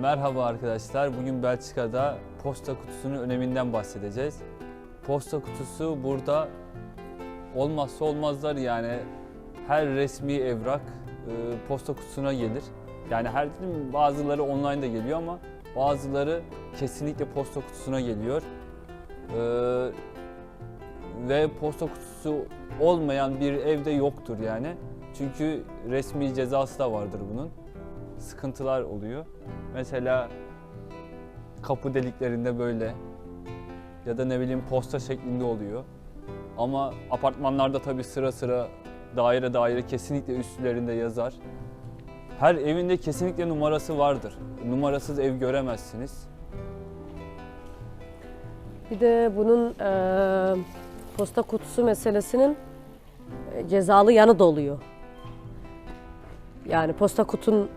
Merhaba arkadaşlar. Bugün Belçika'da posta kutusunun öneminden bahsedeceğiz. Posta kutusu burada olmazsa olmazlar yani her resmi evrak e, posta kutusuna gelir. Yani her bazıları online de geliyor ama bazıları kesinlikle posta kutusuna geliyor. E, ve posta kutusu olmayan bir evde yoktur yani. Çünkü resmi cezası da vardır bunun. Sıkıntılar oluyor. Mesela kapı deliklerinde böyle ya da ne bileyim posta şeklinde oluyor. Ama apartmanlarda tabii sıra sıra daire daire kesinlikle üstlerinde yazar. Her evinde kesinlikle numarası vardır. Numarasız ev göremezsiniz. Bir de bunun eee, posta kutusu meselesinin e, cezalı yanı da oluyor. Yani posta kutun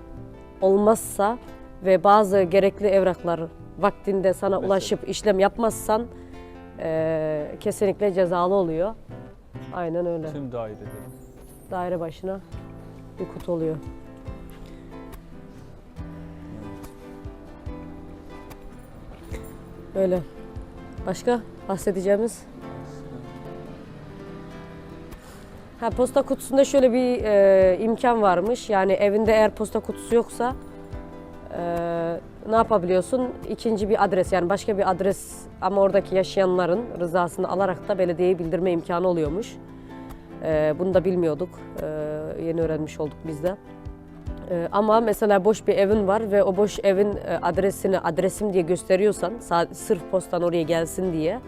olmazsa ve bazı gerekli evraklar vaktinde sana Mesela? ulaşıp işlem yapmazsan eee, kesinlikle cezalı oluyor. Aynen öyle. Tüm dairede. Daire başına bir kutu oluyor. Öyle. Başka bahsedeceğimiz? Ha posta kutusunda şöyle bir e, imkan varmış. Yani evinde eğer posta kutusu yoksa e, ne yapabiliyorsun? İkinci bir adres yani başka bir adres ama oradaki yaşayanların rızasını alarak da belediyeye bildirme imkanı oluyormuş. E, bunu da bilmiyorduk. E, yeni öğrenmiş olduk biz de. E, ama mesela boş bir evin var ve o boş evin e, adresini adresim diye gösteriyorsan sa- sırf postan oraya gelsin diye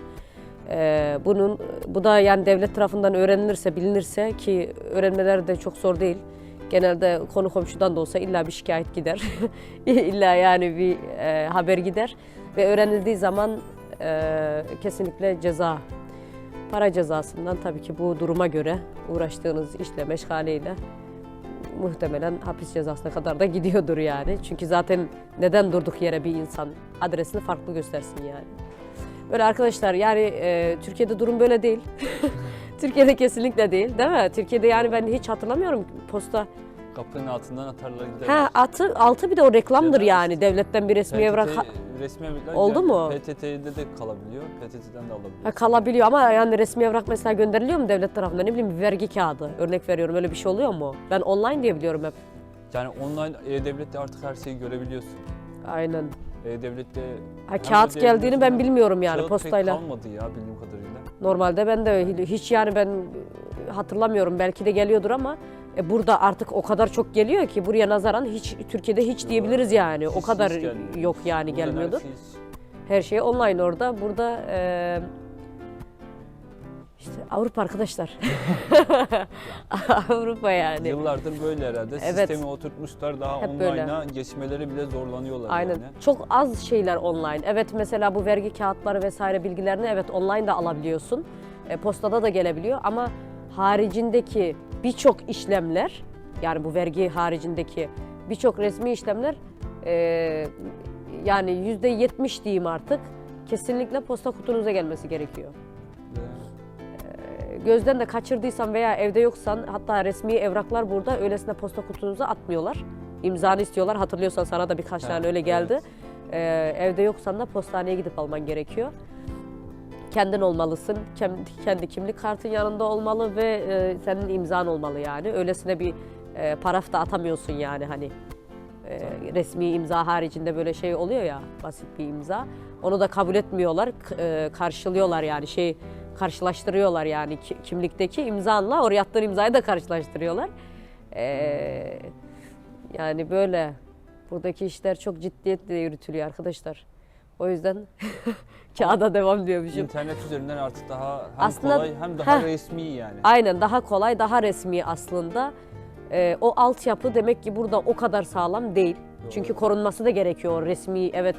ee, bunun bu da yani devlet tarafından öğrenilirse, bilinirse ki öğrenmeler de çok zor değil. Genelde konu komşudan da olsa illa bir şikayet gider. illa yani bir e, haber gider ve öğrenildiği zaman e, kesinlikle ceza. Para cezasından tabii ki bu duruma göre uğraştığınız işle meşgaleyle muhtemelen hapis cezasına kadar da gidiyordur yani. Çünkü zaten neden durduk yere bir insan adresini farklı göstersin yani. Böyle arkadaşlar yani e, Türkiye'de durum böyle değil. Türkiye'de kesinlikle değil değil mi? Türkiye'de yani ben hiç hatırlamıyorum posta. Kapının altından atarlar gider. Ha altı, altı bir de o reklamdır da yani işte devletten bir resmi evrak ha- resmi evraklar Oldu mu? PTT'de de kalabiliyor. PTT'den de alabiliyor. ha, kalabiliyor ama yani resmi evrak mesela gönderiliyor mu devlet tarafından ne bileyim bir vergi kağıdı örnek veriyorum öyle bir şey oluyor mu? Ben online diye biliyorum hep. Yani online e-devlette artık her şeyi görebiliyorsun. Aynen. E-devlette Ha, Hem kağıt de geldiğini ben bilmiyorum yani kağıt postayla. pek kalmadı ya bildiğim kadarıyla. Normalde ben de hiç yani ben hatırlamıyorum belki de geliyordur ama e, burada artık o kadar çok geliyor ki buraya nazaran hiç Türkiye'de hiç diyebiliriz yani. o Hiç- kadar hiç gelmiyor. yok yani Buradan her gelmiyordur. şey- Her şey online orada. Burada e, işte Avrupa arkadaşlar. Avrupa yani. Yıllardır böyle herhalde. Evet. Sistemi oturtmuşlar daha Hep böyle. online'a geçmeleri bile zorlanıyorlar Aynen. yani. Çok az şeyler online. Evet mesela bu vergi kağıtları vesaire bilgilerini evet online de alabiliyorsun. E, postada da gelebiliyor ama haricindeki birçok işlemler yani bu vergi haricindeki birçok resmi işlemler e, yani yüzde yetmiş diyeyim artık kesinlikle posta kutunuza gelmesi gerekiyor. Gözden de kaçırdıysan veya evde yoksan hatta resmi evraklar burada öylesine posta kutunuza atmıyorlar. İmzanı istiyorlar. Hatırlıyorsan sana da birkaç tane öyle geldi. evet. Ee, evde yoksan da postaneye gidip alman gerekiyor. Kendin olmalısın. Kendi, kendi kimlik kartın yanında olmalı ve e, senin imzan olmalı yani. Öylesine bir e, paraf da atamıyorsun yani hani. E, resmi imza haricinde böyle şey oluyor ya basit bir imza. Onu da kabul etmiyorlar. e, karşılıyorlar yani şey karşılaştırıyorlar yani ki- kimlikteki imzanla oraya attığın imzayı da karşılaştırıyorlar. E, yani böyle buradaki işler çok ciddiyetle yürütülüyor arkadaşlar. O yüzden kağıda devam diyormuşum. İnternet üzerinden artık daha hem Aslında- kolay hem daha Heh. resmi yani. Aynen daha kolay, daha resmi aslında. Ee, o altyapı demek ki burada o kadar sağlam değil. Çünkü korunması da gerekiyor. Resmi evet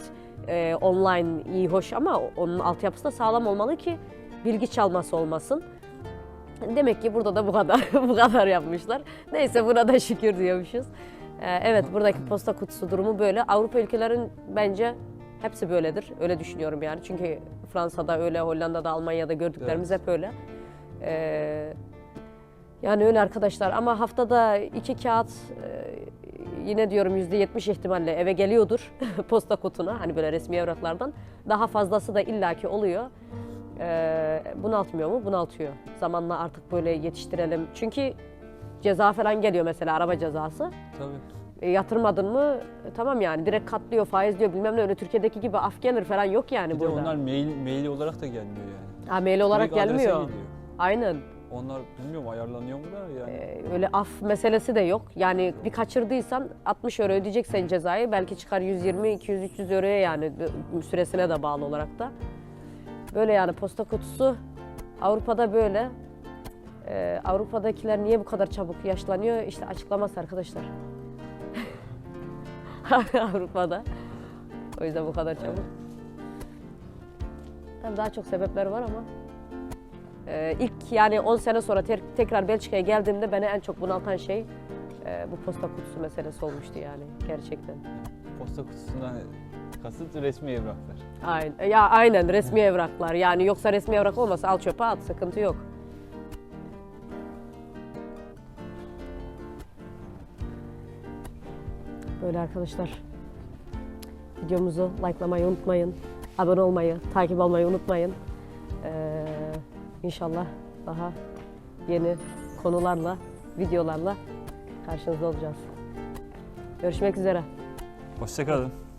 e, online iyi hoş ama onun altyapısı da sağlam olmalı ki bilgi çalması olmasın. Demek ki burada da bu kadar bu kadar yapmışlar. Neyse buna da şükür diyormuşuz. Ee, evet buradaki posta kutusu durumu böyle. Avrupa ülkelerin bence hepsi böyledir. Öyle düşünüyorum yani. Çünkü Fransa'da öyle, Hollanda'da, Almanya'da gördüklerimiz Evet. hep öyle. Ee, yani öyle arkadaşlar ama haftada iki kağıt e, yine diyorum %70 ihtimalle eve geliyordur posta kutuna hani böyle resmi evraklardan. Daha fazlası da illaki oluyor. Ee, bunaltmıyor mu? Bunaltıyor. Zamanla artık böyle yetiştirelim. Çünkü ceza falan geliyor mesela araba cezası. Tabii. E, yatırmadın mı e, tamam yani direkt katlıyor, faiz diyor bilmem ne öyle Türkiye'deki gibi af gelir falan yok yani Bir de burada. onlar mail, mail olarak da gelmiyor yani. ha, mail olarak Direkt adrese gelmiyor. gidiyor. Aynen. Onlar bilmiyorum ayarlanıyor mu da yani. Ee, öyle af meselesi de yok. Yani bir kaçırdıysan 60 euro ödeyeceksen cezayı belki çıkar 120, 200, 300 euroya yani d- süresine de bağlı olarak da. Böyle yani posta kutusu Avrupa'da böyle. Ee, Avrupa'dakiler niye bu kadar çabuk yaşlanıyor? İşte açıklaması arkadaşlar. Avrupa'da. O yüzden bu kadar çabuk. Tabii daha çok sebepler var ama. Ee, ilk yani 10 sene sonra ter- tekrar Belçika'ya geldiğimde beni en çok bunaltan şey e, bu posta kutusu meselesi olmuştu yani gerçekten. Posta kutusundan kasıt resmi evraklar. Aynen, ya aynen resmi evraklar yani yoksa resmi evrak olmasa al çöpe at sıkıntı yok. Böyle arkadaşlar. Videomuzu likelamayı unutmayın. Abone olmayı, takip almayı unutmayın. Ee, inşallah daha yeni konularla, videolarla karşınızda olacağız. Görüşmek üzere. Hoşçakalın.